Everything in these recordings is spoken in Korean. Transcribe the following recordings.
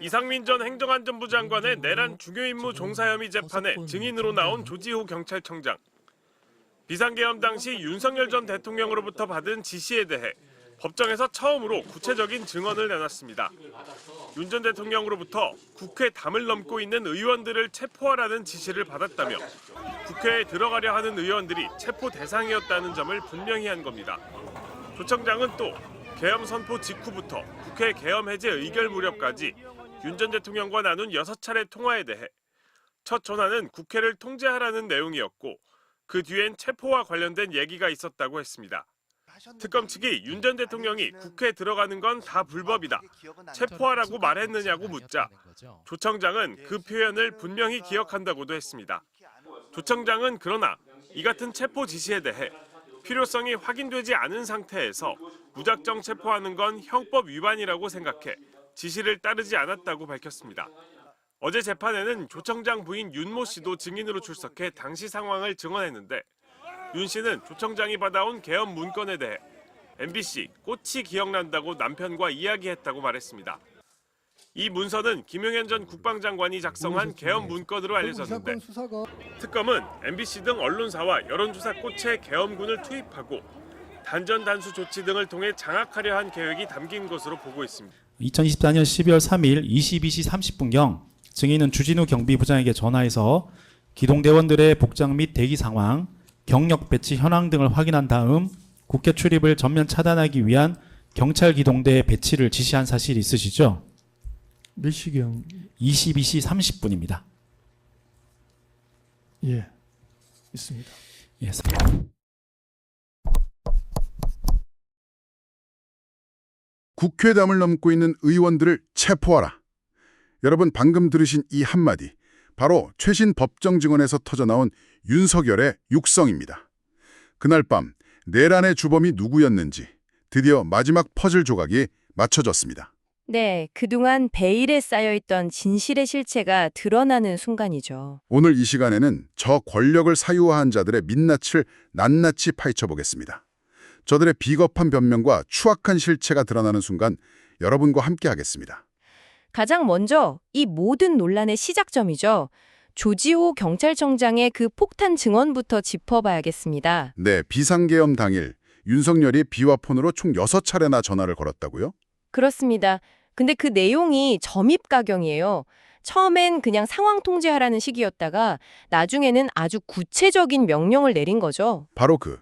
이상민 전 행정안전부 장관의 내란 중요 임무 종사 혐의 재판에 증인으로 나온 조지호 경찰청장. 비상계엄 당시 윤석열 전 대통령으로부터 받은 지시에 대해 법정에서 처음으로 구체적인 증언을 내놨습니다. 윤 전 대통령으로부터 국회 담을 넘고 있는 의원들을 체포하라는 지시를 받았다며 국회에 들어가려 하는 의원들이 체포 대상이었다는 점을 분명히 한 겁니다. 조 청장은 또 계엄 선포 직후부터 국회 계엄 해제 의결 무렵까지 윤 전 대통령과 나눈 6차례 통화에 대해 첫 전화는 국회를 통제하라는 내용이었고 그 뒤엔 체포와 관련된 얘기가 있었다고 했습니다. 특검 측이 윤 전 대통령이 국회에 들어가는 건 다 불법이다. 체포하라고 말했느냐고 묻자 조 청장은 그 표현을 분명히 기억한다고도 했습니다. 조 청장은 그러나 이 같은 체포 지시에 대해 필요성이 확인되지 않은 상태에서 무작정 체포하는 건 형법 위반이라고 생각해 지시를 따르지 않았다고 밝혔습니다. 어제 재판에는 조 청장 부인 윤모 씨도 증인으로 출석해 당시 상황을 증언했는데 윤 씨는 조 청장이 받아온 계엄 문건에 대해 MBC 꽃이 기억난다고 남편과 이야기했다고 말했습니다. 이 문서는 김용현 전 국방장관이 작성한 계엄 문건으로 알려졌는데 특검은 MBC 등 언론사와 여론조사 꽃에 계엄군을 투입하고 단전 단수 조치 등을 통해 장악하려 한 계획이 담긴 것으로 보고 있습니다. 2024년 12월 3일 22시 30분경 증인은 주진우 경비부장에게 전화해서 기동대원들의 복장 및 대기 상황, 경력 배치 현황 등을 확인한 다음 국회 출입을 전면 차단하기 위한 경찰 기동대 배치를 지시한 사실이 있으시죠? 몇 시경? 22시 30분입니다. 예, 있습니다. 예, 국회담을 넘고 있는 의원들을 체포하라. 여러분 방금 들으신 이 한마디 바로 최신 법정 증언에서 터져나온 윤석열의 육성입니다. 그날 밤 내란의 주범이 누구였는지 드디어 마지막 퍼즐 조각이 맞춰졌습니다. 네, 그동안 베일에 쌓여있던 진실의 실체가 드러나는 순간이죠. 오늘 이 시간에는 저 권력을 사유화한 자들의 민낯을 낱낱이 파헤쳐 보겠습니다. 저들의 비겁한 변명과 추악한 실체가 드러나는 순간 여러분과 함께 하겠습니다. 가장 먼저 이 모든 논란의 시작점이죠. 조지호 경찰청장의 그 폭탄 증언부터 짚어봐야겠습니다. 네, 비상계엄 당일 윤석열이 비와 폰으로 총 6차례나 전화를 걸었다고요? 그렇습니다. 근데 그 내용이 점입가경이에요. 처음엔 그냥 상황 통제하라는 식이었다가 나중에는 아주 구체적인 명령을 내린 거죠. 바로 그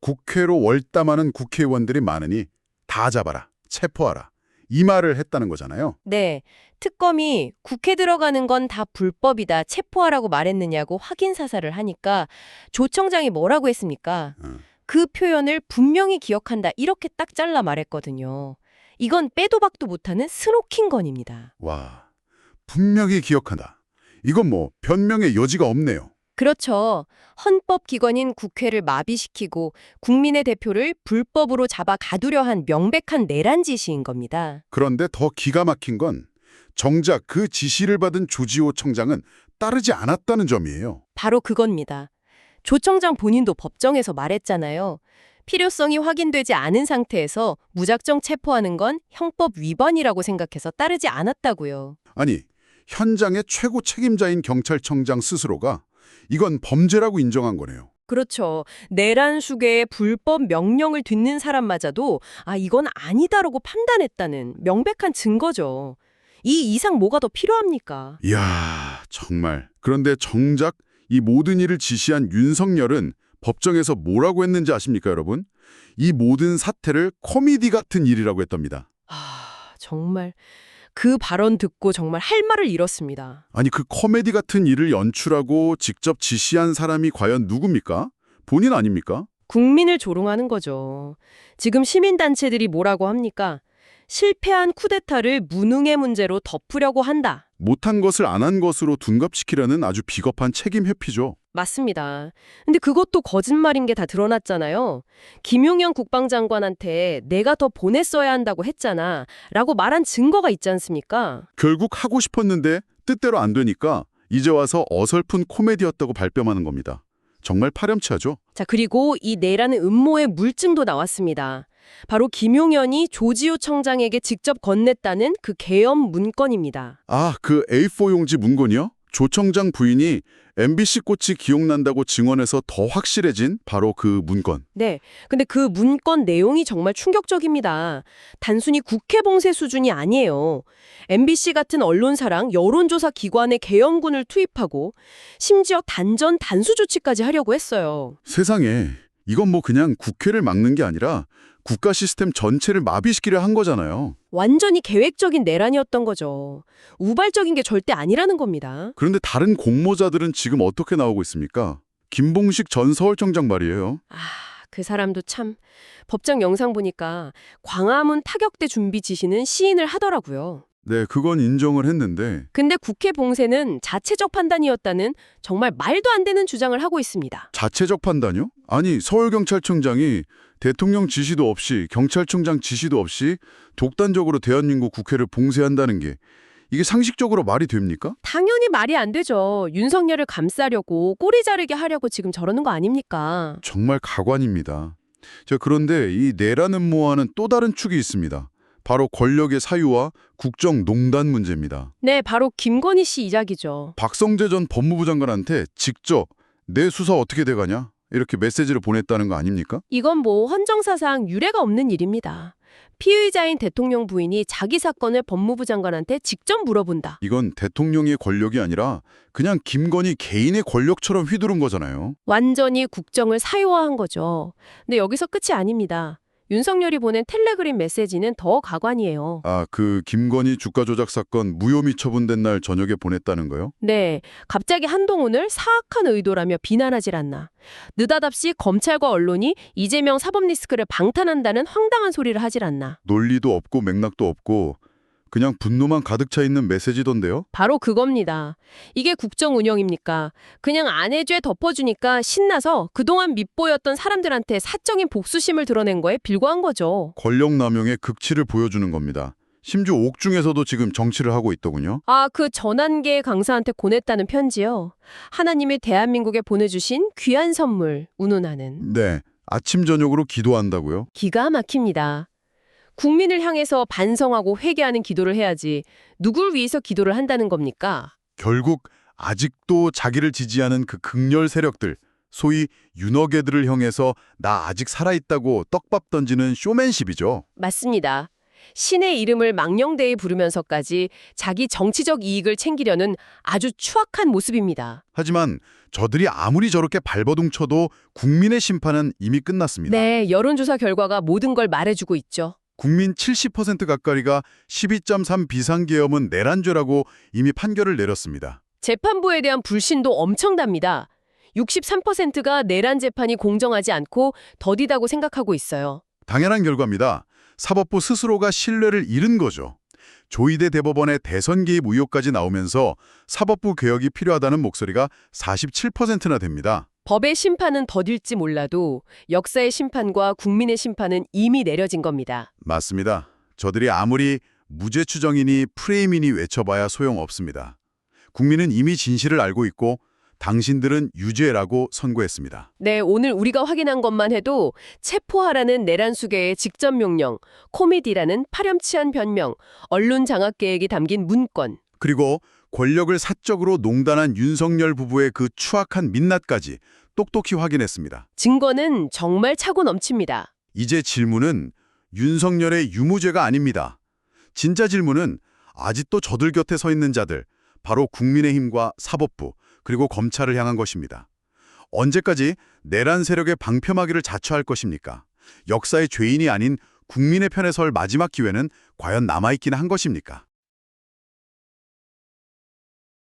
국회로 월담하는 국회의원들이 많으니 다 잡아라, 체포하라 이 말을 했다는 거잖아요. 네, 특검이 국회 들어가는 건 다 불법이다, 체포하라고 말했느냐고 확인 사살을 하니까 조 청장이 뭐라고 했습니까? 음. 그 표현을 분명히 기억한다, 이렇게 딱 잘라 말했거든요. 이건 빼도 박도 못하는 스노킹건입니다. 와, 분명히 기억한다. 이건 뭐 변명의 여지가 없네요. 그렇죠. 헌법기관인 국회를 마비시키고 국민의 대표를 불법으로 잡아 가두려 한 명백한 내란 지시인 겁니다. 그런데 더 기가 막힌 건 정작 그 지시를 받은 조지호 청장은 따르지 않았다는 점이에요. 바로 그겁니다. 조 청장 본인도 법정에서 말했잖아요. 필요성이 확인되지 않은 상태에서 무작정 체포하는 건 형법 위반이라고 생각해서 따르지 않았다고요. 아니, 현장의 최고 책임자인 경찰청장 스스로가 이건 범죄라고 인정한 거네요. 그렇죠. 내란 수계의 불법 명령을 듣는 사람마저도 아 이건 아니다라고 판단했다는 명백한 증거죠. 이 이상 뭐가 더 필요합니까? 이야, 정말. 그런데 정작 이 모든 일을 지시한 윤석열은 법정에서 뭐라고 했는지 아십니까, 여러분? 이 모든 사태를 코미디 같은 일이라고 했답니다. 아 정말 그 발언 듣고 정말 할 말을 잃었습니다. 아니, 그 코미디 같은 일을 연출하고 직접 지시한 사람이 과연 누굽니까? 본인 아닙니까? 국민을 조롱하는 거죠. 지금 시민단체들이 뭐라고 합니까? 실패한 쿠데타를 무능의 문제로 덮으려고 한다. 못한 것을 안 한 것으로 둔갑시키려는 아주 비겁한 책임 회피죠. 맞습니다. 근데 그것도 거짓말인 게 다 드러났잖아요. 김용현 국방장관한테 내가 더 보냈어야 한다고 했잖아. 라고 말한 증거가 있지 않습니까? 결국 하고 싶었는데 뜻대로 안 되니까 이제 와서 어설픈 코미디였다고 발뺌하는 겁니다. 정말 파렴치하죠? 자, 그리고 이 내라는 음모의 물증도 나왔습니다. 바로 김용현이 조지호 청장에게 직접 건넸다는 그 계엄 문건입니다. 아, 그 A4 용지 문건이요? 조 청장 부인이 MBC 꽃이 기억난다고 증언해서 더 확실해진 바로 그 문건. 네. 근데 그 문건 내용이 정말 충격적입니다. 단순히 국회 봉쇄 수준이 아니에요. MBC 같은 언론사랑 여론조사 기관의 계엄군을 투입하고 심지어 단전 단수 조치까지 하려고 했어요. 세상에, 이건 뭐 그냥 국회를 막는 게 아니라 국가 시스템 전체를 마비시키려 한 거잖아요. 완전히 계획적인 내란이었던 거죠. 우발적인 게 절대 아니라는 겁니다. 그런데 다른 공모자들은 지금 어떻게 나오고 있습니까? 김봉식 전 서울청장 말이에요. 아, 그 사람도 참 법정 영상 보니까 광화문 타격대 준비 지시는 시인을 하더라고요. 네, 그건 인정을 했는데 근데 국회 봉쇄는 자체적 판단이었다는 정말 말도 안 되는 주장을 하고 있습니다. 자체적 판단이요? 아니, 서울경찰청장이 대통령 지시도 없이 경찰청장 지시도 없이 독단적으로 대한민국 국회를 봉쇄한다는 게 이게 상식적으로 말이 됩니까? 당연히 말이 안 되죠. 윤석열을 감싸려고 꼬리 자르게 하려고 지금 저러는 거 아닙니까? 정말 가관입니다. 자, 그런데 이 내란 음모와는 또 다른 축이 있습니다. 바로 권력의 사유와 국정농단 문제입니다. 네, 바로 김건희 씨 이작이죠. 박성재 전 법무부 장관한테 직접 내 수사 어떻게 돼가냐? 이렇게 메시지를 보냈다는 거 아닙니까? 이건 뭐 헌정사상 유례가 없는 일입니다. 피의자인 대통령 부인이 자기 사건을 법무부 장관한테 직접 물어본다. 이건 대통령의 권력이 아니라 그냥 김건희 개인의 권력처럼 휘두른 거잖아요. 완전히 국정을 사유화한 거죠. 근데 여기서 끝이 아닙니다. 윤석열이 보낸 텔레그램 메시지는 더 가관이에요. 아, 그 김건희 주가 조작 사건 무혐의 처분된 날 저녁에 보냈다는 거요? 네, 갑자기 한동훈을 사악한 의도라며 비난하질 않나. 느닷없이 검찰과 언론이 이재명 사법 리스크를 방탄한다는 황당한 소리를 하질 않나. 논리도 없고 맥락도 없고 그냥 분노만 가득 차 있는 메시지던데요? 바로 그겁니다. 이게 국정 운영입니까? 그냥 아내죄 덮어주니까 신나서 그동안 밉보였던 사람들한테 사적인 복수심을 드러낸 거에 빌거한 거죠. 권력 남용의 극치를 보여주는 겁니다. 심지어 옥중에서도 지금 정치를 하고 있더군요. 아, 그 전환계 강사한테 보냈다는 편지요. 하나님이 대한민국에 보내주신 귀한 선물, 운운하는. 네, 아침 저녁으로 기도한다고요? 기가 막힙니다. 국민을 향해서 반성하고 회개하는 기도를 해야지 누굴 위해서 기도를 한다는 겁니까? 결국 아직도 자기를 지지하는 그 극렬 세력들, 소위 윤어계들을 향해서 나 아직 살아있다고 떡밥 던지는 쇼맨십이죠. 맞습니다. 신의 이름을 망령되이 부르면서까지 자기 정치적 이익을 챙기려는 아주 추악한 모습입니다. 하지만 저들이 아무리 저렇게 발버둥 쳐도 국민의 심판은 이미 끝났습니다. 네, 여론조사 결과가 모든 걸 말해주고 있죠. 국민 70% 가까이가 12.3 비상계엄은 내란죄라고 이미 판결을 내렸습니다. 재판부에 대한 불신도 엄청납니다. 63%가 내란 재판이 공정하지 않고 더디다고 생각하고 있어요. 당연한 결과입니다. 사법부 스스로가 신뢰를 잃은 거죠. 조희대 대법원의 대선 개입 의혹까지 나오면서 사법부 개혁이 필요하다는 목소리가 47%나 됩니다. 법의 심판은 더딜지 몰라도 역사의 심판과 국민의 심판은 이미 내려진 겁니다. 맞습니다. 저들이 아무리 무죄 추정이니 프레임이니 외쳐봐야 소용없습니다. 국민은 이미 진실을 알고 있고 당신들은 유죄라고 선고했습니다. 네, 오늘 우리가 확인한 것만 해도 체포하라는 내란 수계의 직접 명령, 코미디라는 파렴치한 변명, 언론 장악 계획이 담긴 문건, 그리고 권력을 사적으로 농단한 윤석열 부부의 그 추악한 민낯까지 똑똑히 확인했습니다. 증거는 정말 차고 넘칩니다. 이제 질문은 윤석열의 유무죄가 아닙니다. 진짜 질문은 아직도 저들 곁에 서 있는 자들, 바로 국민의힘과 사법부, 그리고 검찰을 향한 것입니다. 언제까지 내란 세력의 방패막이를 자처할 것입니까? 역사의 죄인이 아닌 국민의 편에 설 마지막 기회는 과연 남아있긴 한 것입니까?